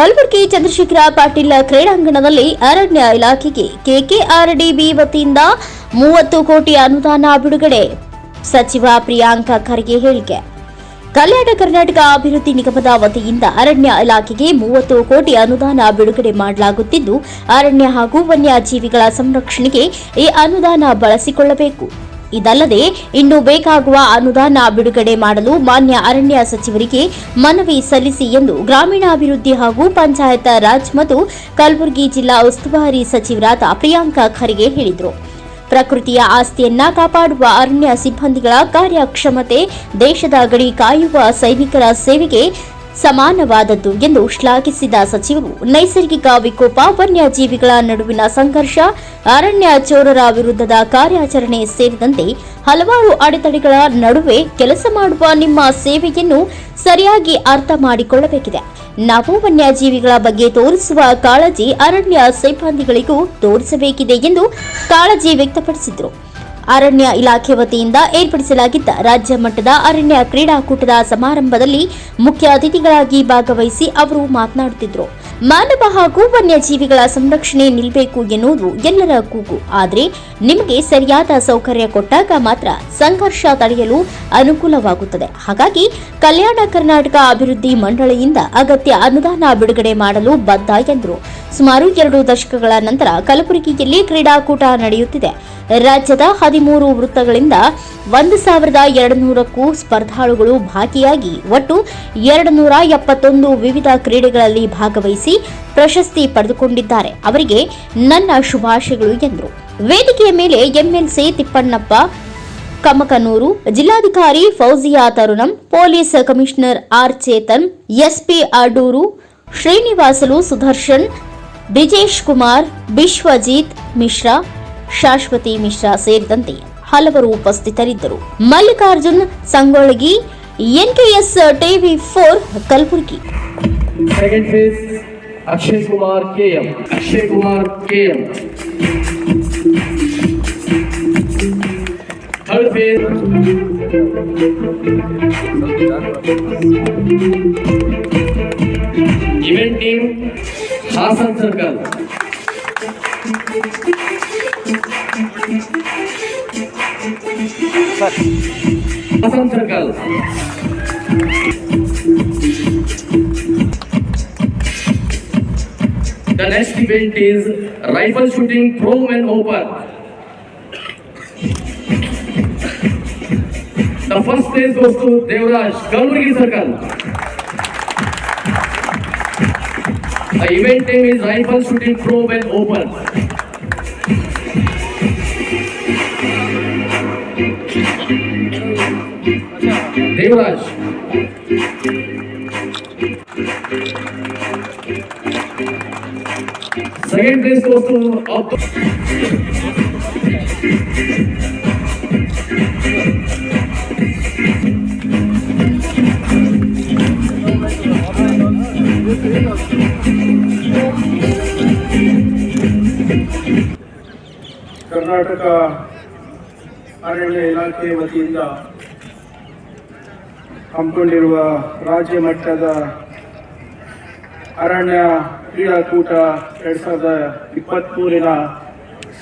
ಕಲಬುರಗಿ ಚಂದ್ರಶೇಖರ ಪಾಟೀಲ್ ಕ್ರೀಡಾಂಗಣದಲ್ಲಿ ಅರಣ್ಯ ಇಲಾಖೆಗೆ ಕೆಕೆಆರ್ಡಿಬಿ ವತಿಯಿಂದ ಮೂವತ್ತು ಕೋಟಿ ಅನುದಾನ ಬಿಡುಗಡೆ. ಸಚಿವ ಪ್ರಿಯಾಂಕ ಖರ್ಗೆ ಹೇಳಿಕೆ. ಕಲ್ಯಾಣ ಕರ್ನಾಟಕ ಅಭಿವೃದ್ಧಿ ನಿಗಮದ ವತಿಯಿಂದ ಅರಣ್ಯ ಇಲಾಖೆಗೆ ಮೂವತ್ತು ಕೋಟಿ ಅನುದಾನ ಬಿಡುಗಡೆ ಮಾಡಲಾಗುತ್ತಿದ್ದು, ಅರಣ್ಯ ಹಾಗೂ ವನ್ಯಜೀವಿಗಳ ಸಂರಕ್ಷಣೆಗೆ ಈ ಅನುದಾನ ಬಳಸಿಕೊಳ್ಳಬೇಕು. ಇದಲ್ಲದೆ ಇನ್ನು ಬೇಕಾಗುವ ಅನುದಾನ ಬಿಡುಗಡೆ ಮಾಡಲು ಮಾನ್ಯ ಅರಣ್ಯ ಸಚಿವರಿಗೆ ಮನವಿ ಸಲ್ಲಿಸಿ ಎಂದು ಗ್ರಾಮೀಣಾಭಿವೃದ್ಧಿ ಹಾಗೂ ಪಂಚಾಯತ್ ರಾಜ್ ಮತ್ತು ಕಲಬುರಗಿ ಜಿಲ್ಲಾ ಉಸ್ತುವಾರಿ ಸಚಿವರಾದ ಪ್ರಿಯಾಂಕ ಖರ್ಗೆ ಹೇಳಿದರು. ಪ್ರಕೃತಿಯ ಆಸ್ತಿಯನ್ನ ಕಾಪಾಡುವ ಅರಣ್ಯ ಸಿಬ್ಬಂದಿಗಳ ಕಾರ್ಯಕ್ಷಮತೆ ದೇಶದ ಗಡಿ ಕಾಯುವ ಸೈನಿಕರ ಸೇವೆಗೆ ಸಮಾನವಾದದ್ದು ಎಂದು ಶ್ಲಾಘಿಸಿದ ಸಚಿವರು, ನೈಸರ್ಗಿಕ ವಿಕೋಪ ವನ್ಯಜೀವಿಗಳ ನಡುವಿನ ಸಂಘರ್ಷ, ಅರಣ್ಯ ಚೋರರ ವಿರುದ್ಧದ ಕಾರ್ಯಾಚರಣೆ ಸೇರಿದಂತೆ ಹಲವಾರು ಅಡೆತಡೆಗಳ ನಡುವೆ ಕೆಲಸ ಮಾಡುವ ನಿಮ್ಮ ಸೇವೆಯನ್ನು ಸರಿಯಾಗಿ ಅರ್ಥ ಮಾಡಿಕೊಳ್ಳಬೇಕಿದೆ. ನಾವು ವನ್ಯಜೀವಿಗಳ ಬಗ್ಗೆ ತೋರಿಸುವ ಕಾಳಜಿ ಅರಣ್ಯ ಸಿಬ್ಬಂದಿಗಳಿಗೂ ತೋರಿಸಬೇಕಿದೆ ಎಂದು ಕಾಳಜಿ ವ್ಯಕ್ತಪಡಿಸಿದರು. ಅರಣ್ಯ ಇಲಾಖೆ ವತಿಯಿಂದ ಏರ್ಪಡಿಸಲಾಗಿದ್ದ ರಾಜ್ಯ ಮಟ್ಟದ ಅರಣ್ಯ ಕ್ರೀಡಾಕೂಟದ ಸಮಾರಂಭದಲ್ಲಿ ಮುಖ್ಯ ಅತಿಥಿಗಳಾಗಿ ಭಾಗವಹಿಸಿ ಅವರು ಮಾತನಾಡುತ್ತಿದ್ದರು. ಮಾನವ ಹಾಗೂ ವನ್ಯಜೀವಿಗಳ ಸಂರಕ್ಷಣೆ ನಿಲ್ಲಬೇಕು ಎನ್ನುವುದು ಎಲ್ಲರ ಕೂಗು. ಆದರೆ ನಿಮಗೆ ಸರಿಯಾದ ಸೌಕರ್ಯ ಕೊಟ್ಟಾಗ ಮಾತ್ರ ಸಂಘರ್ಷ ತಡೆಯಲು ಅನುಕೂಲವಾಗುತ್ತದೆ. ಹಾಗಾಗಿ ಕಲ್ಯಾಣ ಕರ್ನಾಟಕ ಅಭಿವೃದ್ಧಿ ಮಂಡಳಿಯಿಂದ ಅಗತ್ಯ ಅನುದಾನ ಬಿಡುಗಡೆ ಮಾಡಲು ಬದ್ಧ ಎಂದರು. ಸುಮಾರು ಎರಡು ದಶಕಗಳ ನಂತರ ಕಲಬುರಗಿಯಲ್ಲಿ ಕ್ರೀಡಾಕೂಟ ನಡೆಯುತ್ತಿದೆ. ರಾಜ್ಯದ ಹದಿಮೂರು ವೃತ್ತಗಳಿಂದ ಒಂದು ಸಾವಿರದ ಎರಡು ನೂರಕ್ಕೂ ಸ್ಪರ್ಧಾಳುಗಳು ಭಾಗಿಯಾಗಿ ಒಟ್ಟು ಎರಡು ನೂರ ಎಪ್ಪತ್ತೊಂದು ವಿವಿಧ ಕ್ರೀಡೆಗಳಲ್ಲಿ ಭಾಗವಹಿಸಿ ಪ್ರಶಸ್ತಿ ಪಡೆದುಕೊಂಡಿದ್ದಾರೆ. ಅವರಿಗೆ ನನ್ನ ಶುಭಾಶಯಗಳು ಎಂದರು ವೇದಿಕೆಯ ಮೇಲೆ ಎಂಎಲ್ಸಿ ತಿಪ್ಪಣ್ಣಪ್ಪ, ಕಮಕನೂರು ಜಿಲ್ಲಾಧಿಕಾರಿ Fouzia Tarannum, police commissioner R Chetan, SP Adur, Srinivasulu Sudarshan Brijesh Kumar, Vishwajit Mishra, Shashwati Mishra ಸೇರಿದಂತೆ ಹಲವರು ಉಪಸ್ಥಿತರಿದ್ದರು. Mallikarjun Sangolagi NKS TV four Kalaburagi. Event team. Hasan Circle. Hasan Circle. The next event is rifle shooting pro men open. The first place goes to Devraj, Kalburgi Circle. The event name is rifle shooting pro men open. Devraj. Second place goes to Karnataka ಅರಣ್ಯ ಇಲಾಖೆ ವತಿಯಿಂದ ಹಮ್ಮಿಕೊಂಡಿರುವ ರಾಜ್ಯ ಮಟ್ಟದ ಅರಣ್ಯ ಕ್ರೀಡಾಕೂಟ ಎರಡು ಸಾವಿರದ ಇಪ್ಪತ್ತ್ಮೂರಿನ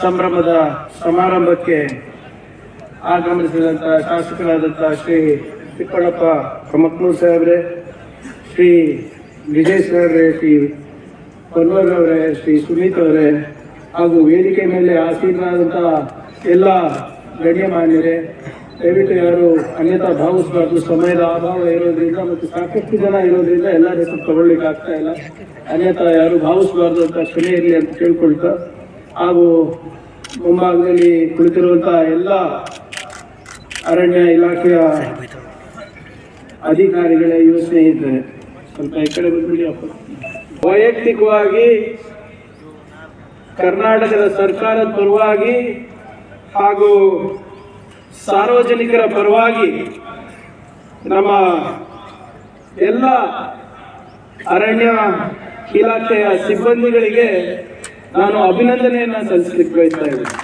ಸಂಭ್ರಮದ ಸಮಾರಂಭಕ್ಕೆ ಆಗಮಿಸಿದಂಥ ಶಾಸಕರಾದಂಥ ಶ್ರೀ ತಿಪ್ಪಣ್ಣಪ್ಪ ಕಮಕ್ನೂರ್ ಸಾಹೇಬ್ರೆ, ಶ್ರೀ ವಿಜಯ್ ಸಾಹೇಬ್ರೆ ಶ್ರೀ ಪನ್ವರ್ ಅವರೇ, ಶ್ರೀ ಸುನೀತ್ ಅವರೇ ಹಾಗೂ ವೇದಿಕೆ ಮೇಲೆ ಆಸೀನಾದಂತಹ ಎಲ್ಲ ಗಣ್ಯಮಾನ್ಯರೇ ದಯವಿಟ್ಟು ಯಾರು ಅನ್ಯತಾ ಭಾವಿಸಬಾರ್ದು, ಸಮಯದ ಅಭಾವ ಇರೋದ್ರಿಂದ ಮತ್ತು ಸಾಕಷ್ಟು ಜನ ಇರೋದ್ರಿಂದ ಎಲ್ಲ ಹೆಸರು ತಗೊಳ್ಳಿಕ್ಕೆ ಆಗ್ತಾ ಇಲ್ಲ. ಅನ್ಯತಾ ಯಾರು ಭಾವಿಸಬಾರ್ದು ಅಂತ ಕ್ಷಮೆ ಇರಲಿ ಅಂತ ಕೇಳ್ಕೊಳ್ತಾ ಹಾಗೂ ಮುಂಭಾಗದಲ್ಲಿ ಕುಳಿತಿರುವಂತಹ ಎಲ್ಲ ಅರಣ್ಯ ಇಲಾಖೆಯ ಅಧಿಕಾರಿಗಳೇ, ಯುವ ಸ್ನೇಹಿತರೆ, ಸ್ವಲ್ಪ ಈ ಕಡೆ ಬಂದ್ಬಿಡಿ ವೈಯಕ್ತಿಕವಾಗಿ ಕರ್ನಾಟಕದ ಸರ್ಕಾರದ ಪರವಾಗಿ ಹಾಗೂ ಸಾರ್ವಜನಿಕರ ಪರವಾಗಿ ನಮ್ಮ ಎಲ್ಲ ಅರಣ್ಯ ಇಲಾಖೆಯ ಸಿಬ್ಬಂದಿಗಳಿಗೆ ನಾನು ಅಭಿನಂದನೆಯನ್ನು ಸಲ್ಲಿಸಲಿಕ್ಕೆ ಬಯಸ್ತಾ ಇದ್ದೇನೆ.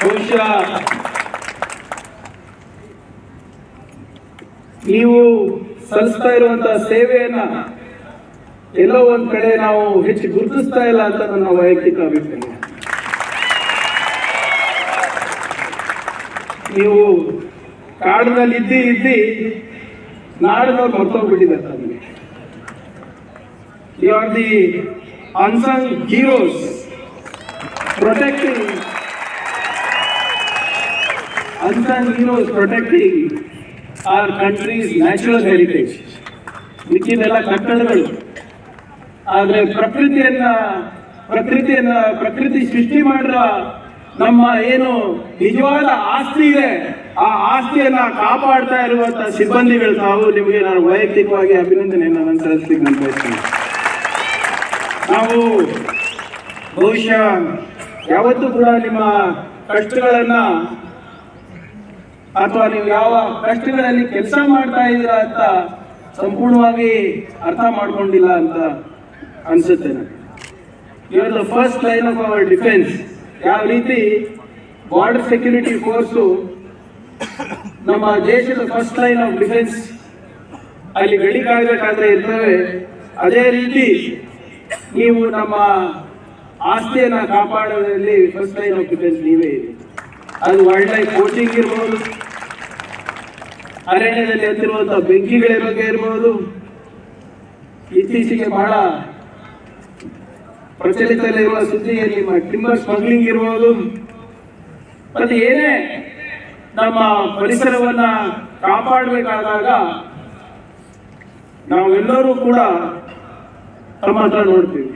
ಬಹುಶಃ ನೀವು ಸಲ್ಲಿಸ್ತಾ ಇರುವಂತಹ ಸೇವೆಯನ್ನ ಎಲ್ಲೋ ಒಂದ್ ಕಡೆ ನಾವು ಹೆಚ್ಚು ಗುರುತಿಸ್ತಾ ಇಲ್ಲ ಅಂತ ನನ್ನ ವೈಯಕ್ತಿಕ ಅಭಿಪ್ರಾಯ. ನೀವು ಕಾಡಿನಲ್ಲಿ ಇದ್ದಿ ಇದ್ದಿ, ನಾಡಿನವ್ರು ಮರ್ತೋಗ್ಬಿಟ್ಟಿದ್ದಾರೆ you are the unsung heroes protecting unsung heroes protecting our countries natural heritage ಮಿಕ್ಕಿದೆಲ್ಲ ಕಟ್ಟಡಗಳು. ಆದ್ರೆ ಪ್ರಕೃತಿಯನ್ನ ಪ್ರಕೃತಿಯನ್ನ, ಪ್ರಕೃತಿ ಸೃಷ್ಟಿ ಮಾಡಿರೋ ನಮ್ಮ ಏನು ನಿಜವಾದ ಆಸ್ತಿ ಇದೆ, ಆ ಆಸ್ತಿಯನ್ನ ಕಾಪಾಡ್ತಾ ಇರುವಂತ ಸಿಬ್ಬಂದಿಗಳು ತಾವು ನಿಮಗೆ ನಾನು ವೈಯಕ್ತಿಕವಾಗಿ ಅಭಿನಂದನೆಯನ್ನು ನಾನು ಸಲ್ಲಿಸ್ಲಿಕ್ಕೆ ನಾನು ಬಯಸ್ತೀನಿ. ನಾವು ಬಹುಶಃ ಯಾವತ್ತೂ ಕೂಡ ನಿಮ್ಮ ಕಷ್ಟಗಳನ್ನ ಅಥವಾ ನೀವು ಯಾವ ಕಷ್ಟಗಳಲ್ಲಿ ಕೆಲಸ ಮಾಡ್ತಾ ಇದ್ದೀರಾ ಅಂತ ಸಂಪೂರ್ಣವಾಗಿ ಅರ್ಥ ಮಾಡ್ಕೊಂಡಿಲ್ಲ ಅಂತ ಅನ್ಸುತ್ತೆ are the first line of our defence ಯಾವ ರೀತಿ ಬಾರ್ಡರ್ ಸೆಕ್ಯೂರಿಟಿ ಫೋರ್ಸು ನಮ್ಮ ದೇಶದ ಫಸ್ಟ್ ಲೈನ್ ಆಫ್ ಡಿಫೆನ್ಸ್ ಅಲ್ಲಿ ಗಡಿ ಕಾಯ್ಬೇಕಾದ್ರೆ ಇರ್ತವೆ. ಅದೇ ರೀತಿ ನೀವು ನಮ್ಮ ಆಸ್ತಿಯನ್ನ ಕಾಪಾಡೋದ್ರಲ್ಲಿ ಫಸ್ಟ್ ಲೈನ್ ಆಫ್ ಡಿಫೆನ್ಸ್ ನೀವೇ ಇದೆ ಅದು ವೈಲ್ಡ್ ಲೈಫ್ ಕೋಚಿಂಗ್ ಇರ್ಬೋದು. ಅರಣ್ಯದಲ್ಲಿ ಹತ್ತಿರುವಂತಹ ಬೆಂಕಿಗಳ ಬಗ್ಗೆ ಇರ್ಬೋದು. ಇತ್ತೀಚೆಗೆ ಬಹಳ ಪ್ರಚಲಿತದಲ್ಲಿರುವ ಸುದ್ದಿ ನಿಮ್ಮ ಟಿಂಬರ್ ಸ್ಮಗ್ಲಿಂಗ್ ಇರ್ಬೋದು. ಮತ್ತೆ ಏನೇ ನಮ್ಮ ಪರಿಸರವನ್ನ ಕಾಪಾಡಬೇಕಾದಾಗ ನಾವೆಲ್ಲರೂ ಕೂಡ ತಮ್ಮ ಹತ್ರ ನೋಡ್ತೀವಿ.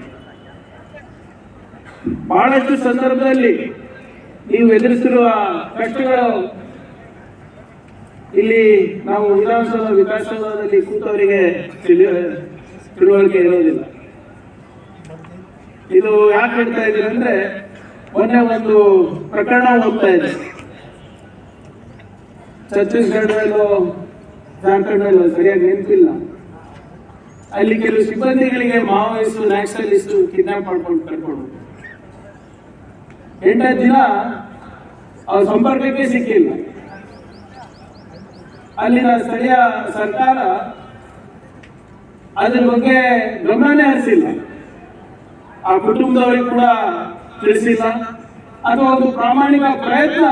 ಬಹಳಷ್ಟು ಸಂದರ್ಭದಲ್ಲಿ ನೀವು ಎದುರಿಸಿರುವ ಕಷ್ಟಗಳು ಇಲ್ಲಿ ನಾವು ವಿಧಾನಸೌಧ ವಿಕಾಸಸೌಧದಲ್ಲಿ ಕೂತವರಿಗೆ ತಿಳುವಳಿಕೆ ಇರೋದಿಲ್ಲ. ಇದು ಯಾಕೆ ಹೇಳ್ತಾ ಇದ್ದೀನಿ ಅಂದ್ರೆ ಮೊನ್ನೆ ಒಂದು ಪ್ರಕರಣ ಹೋಗ್ತಾ ಇದೆ. ಛತ್ತೀಸ್ಗಢದಲ್ಲೋ ಜಾರ್ಖಂಡಲ್ಲೋ ಸರಿಯಾಗಿ ನೆನಪಿಲ್ಲ. ಅಲ್ಲಿ ಕೆಲವು ಸಿಬ್ಬಂದಿಗಳಿಗೆ ಮಾವೋಯಿಸ್ಟು, ನ್ಯಾಷನಲಿಸ್ಟು ಕಿಡ್ನಾಪ್ ಮಾಡ್ಕೊಂಡು ಕರ್ಕೊಂಡು. ಎಂಟನೇ ದಿನ ಅವ್ರ ಸಂಪರ್ಕಕ್ಕೆ ಸಿಕ್ಕಿಲ್ಲ. ಅಲ್ಲಿನ ಸ್ಥಳೀಯ ಸರ್ಕಾರ ಅದ್ರ ಬಗ್ಗೆ ಗಮನನೇ ಹರಿಸಿಲ್ಲ. ಆ ಕುಟುಂಬದವರಿಗೆ ಕೂಡ ತಿಳಿಸಿಲ್ಲ. ಅಥವಾ ಒಂದು ಪ್ರಾಮಾಣಿಕ ಪ್ರಯತ್ನ.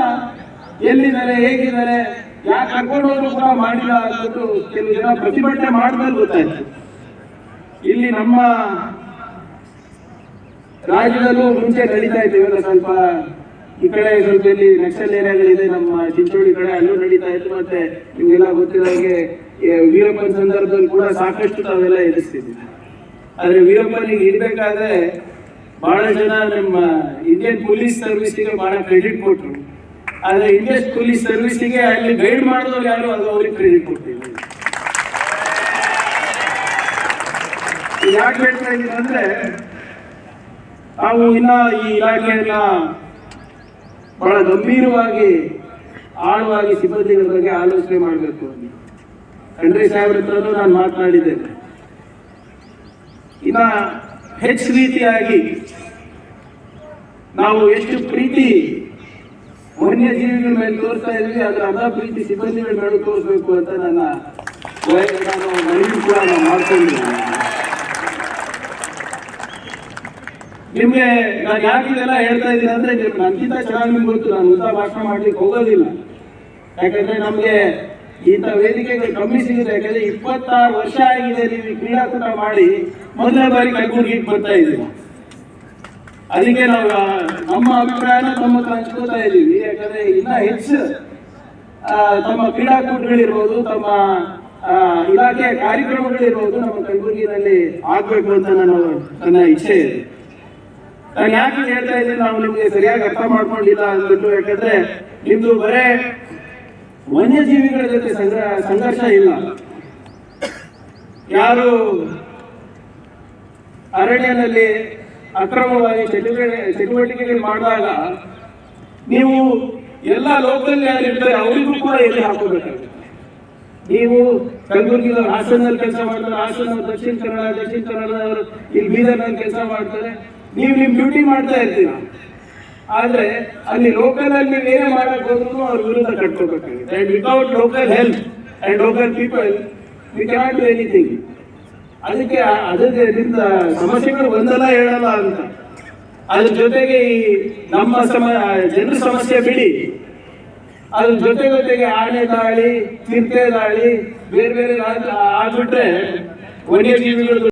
ಎಲ್ಲಿದ್ದಾರೆ, ಹೇಗಿದ್ದಾರೆ, ಯಾಕೆ ಕರ್ಕೊಂಡು ಹೋದ್ರು ಕೂಡ ಮಾಡಿಲ್ಲ ಅನ್ನೋದು ಕೆಲವು ಜನ ಪ್ರತಿಭಟನೆ ಮಾಡಿದ್ರೆ ಗೊತ್ತಾಯ್ತು. ಇಲ್ಲಿ ನಮ್ಮ ರಾಜ್ಯದಲ್ಲೂ ಮುಂಚೆ ನಡೀತಾ ಇವಾಗ ಸ್ವಲ್ಪ ಈ ಕಡೆ ಸ್ವಲ್ಪ ಇಲ್ಲಿ ನಕ್ಸಲ್ ಏರಿಯಾಗಳಿದೆ, ನಮ್ಮ ಚಿಂಚೋಳಿ ಕಡೆ ಅಲ್ಲೂ ನಡೀತಾ ಇತ್ತು. ಮತ್ತೆ ನಿಮ್ಗೆಲ್ಲ ಗೊತ್ತಿರೋ ಹಾಗೆ ವೀರಪ್ಪನ ಸಂದರ್ಭದಲ್ಲಿ ಕೂಡ ಸಾಕಷ್ಟು ತಾವೆಲ್ಲ ಎದುರಿಸ್ತಿದ್ವಿ ಆದ್ರೆ ವೀರಪ್ಪನಿಗೆ ಇರ್ಬೇಕಾದ್ರೆ ಬಹಳ ಜನ ನಮ್ಮ ಇಂಡಿಯನ್ ಪೊಲೀಸ್ ಸರ್ವಿಸ್ಗೆ ಬಹಳ ಕ್ರೆಡಿಟ್ ಕೊಟ್ರು. ಆದ್ರೆ ಇಂಡಿಯನ್ ಪೊಲೀಸ್ ಸರ್ವಿಸ್ಗೆ ಅಲ್ಲಿ ಗೈಡ್ ಮಾಡಿದವ್ರು ಯಾರು, ಅದು ಅವ್ರಿಗೆ ಕ್ರೆಡಿಟ್ ಕೊಟ್ಟಿಲ್ಲ. ಯಾಕೆ ಹೇಳ್ತಾ ಅಂದ್ರೆ, ನಾವು ಇನ್ನ ಈ ಇಲಾಖೆಯನ್ನ ಬಹಳ ಗಂಭೀರವಾಗಿ, ಆಳವಾಗಿ ಸಿಬ್ಬಂದಿಗಳ ಬಗ್ಗೆ ಆಲೋಚನೆ ಮಾಡಬೇಕು ಖಂಡ್ರೆ ಸಾಹೇಬ್ರ ಹತ್ರನೂ ನಾನು ಮಾತನಾಡಿದ್ದೇನೆ. ಇನ್ನ ಹೆಚ್ಚು ರೀತಿಯಾಗಿ ನಾವು ಎಷ್ಟು ಪ್ರೀತಿ ವನ್ಯಜೀವಿಗಳ ಮೇಲೆ ತೋರಿಸ್ತಾ ಇದ್ವಿ ಅದರ ಅದ ಪ್ರೀತಿ ಸಿಬ್ಬಂದಿಗಳ ಮೇಲೆ ತೋರಿಸ್ಬೇಕು ಅಂತ ನನ್ನ ನಾನು ಮನವಿ ಕೂಡ ನಾನು ಮಾಡ್ಕೊಂಡಿದ್ದೀನಿ ನಿಮ್ಗೆ ನಾನು ಯಾಕೆ ಇದೆಲ್ಲ ಹೇಳ್ತಾ ಇದ್ದೀನಿ ಅಂದ್ರೆ ನಿಮ್ಗೆ ನನಗಿಂತ ಚೆನ್ನಾಗಿ ಗೊತ್ತು ನಾನು ಉದ್ದ ಭಾಷಣ ಮಾಡ್ಲಿಕ್ಕೆ ಹೋಗೋದಿಲ್ಲ. ಯಾಕಂದ್ರೆ ನಮ್ಗೆ ಇಂಥ ವೇದಿಕೆಗಳು ಕಮ್ಮಿ ಸಿಗುತ್ತೆ, ಯಾಕಂದ್ರೆ ಇಪ್ಪತ್ತಾರು ವರ್ಷ ಆಗಿದೆ ನೀವು ಕ್ರೀಡಾಕೂಟ ಮಾಡಿ ಮೊದಲನೇ ಬಾರಿ ಕಲಬುರ್ಗಿಗೆ ಬರ್ತಾ ಇದ್ದೀವಿ. ಅದಕ್ಕೆ ನಾವು ನಮ್ಮ ಅಭಿಪ್ರಾಯನ ತಮ್ಮ ಹತ್ರ ಹಂಚ್ಕೋತಾ ಇದ್ದೀವಿ. ಯಾಕಂದ್ರೆ ಇನ್ನ ಹೆಚ್ಚು ತಮ್ಮ ಕ್ರೀಡಾಕೂಟಗಳಿರ್ಬೋದು, ತಮ್ಮ ಇಲಾಖೆಯ ಕಾರ್ಯಕ್ರಮಗಳಿರ್ಬೋದು ನಮ್ಮ ಕಲಬುರಗಿನಲ್ಲಿ ಆಗ್ಬೇಕು ಅಂತ ನಾನು ನನ್ನ ಇಚ್ಛೆ ಇದೆ. ನಾನು ಯಾಕೆ ಹೇಳ್ತಾ ಇದ್ದೀನಿ, ನಾವು ನಿಮ್ಗೆ ಸರಿಯಾಗಿ ಅರ್ಥ ಮಾಡ್ಕೊಂಡಿಲ್ಲ ಅಂದ್ಬಿಟ್ಟು, ಯಾಕಂದ್ರೆ ನಿಮ್ದು ಬರೇ ವನ್ಯಜೀವಿಗಳ ಜೊತೆ ಸಂಘ- ಸಂಘರ್ಷ ಇಲ್ಲ. ಯಾರು ಅರಣ್ಯದಲ್ಲಿ ಅಕ್ರಮವಾಗಿ ಚಟುವಟಿಕೆ ಚಟುವಟಿಕೆಗಳು ಮಾಡಿದಾಗ ನೀವು ಎಲ್ಲ ಲೋಕಲ್ ಯಾರು ಇರ್ತಾರೆ ಅವರಿಗೂ ಕೂಡ ಎಲ್ಲಿ ಹಾಕೋಬೇಕಾಗುತ್ತೆ ನೀವು ಕಲಬುರಗಿ ಹಾಸನಲ್ಲಿ ಕೆಲಸ ಮಾಡ್ತಾರೆ, ಹಾಸನ, ದಕ್ಷಿಣ ಕನ್ನಡ, ದಕ್ಷಿಣ ಕನ್ನಡದವರು ಇಲ್ಲಿ ಬೀದರ್ನಲ್ಲಿ ಕೆಲಸ ಮಾಡ್ತಾರೆ. ನೀವು ನಿಮ್ಮ ಡ್ಯೂಟಿ ಮಾಡ್ತಾ ಇರ್ತೀರ? ಆದ್ರೆ ಅಲ್ಲಿ ಲೋಕಲ್ ಅಲ್ಲಿ ಏನೇ ಮಾಡಕ್ ಹೋದ್ರು ಅವ್ರ ವಿರುದ್ಧ ಕಟ್ಕೋಬೇಕಾಗುತ್ತೆ and without local help and local people we can do anything ಅದಕ್ಕೆ ಅದರಿಂದ ಸಮಸ್ಯೆಗಳು ಬಂದಲ್ಲ ಹೇಳಲ್ಲ ಅಂತ. ಅದ್ರ ಜೊತೆಗೆ ಈ ನಮ್ಮ ಸಮ ಜನರ ಸಮಸ್ಯೆ ಬಿಡಿ. ಅದ್ರ ಜೊತೆ ಜೊತೆಗೆ ಆನೆ ದಾಳಿ ಚಿಂತೆ ದಾಳಿ, ಬೇರೆ ಬೇರೆ ಆಗ್ಬಿಟ್ರೆ ವನ್ಯಜೀವಿಗಳು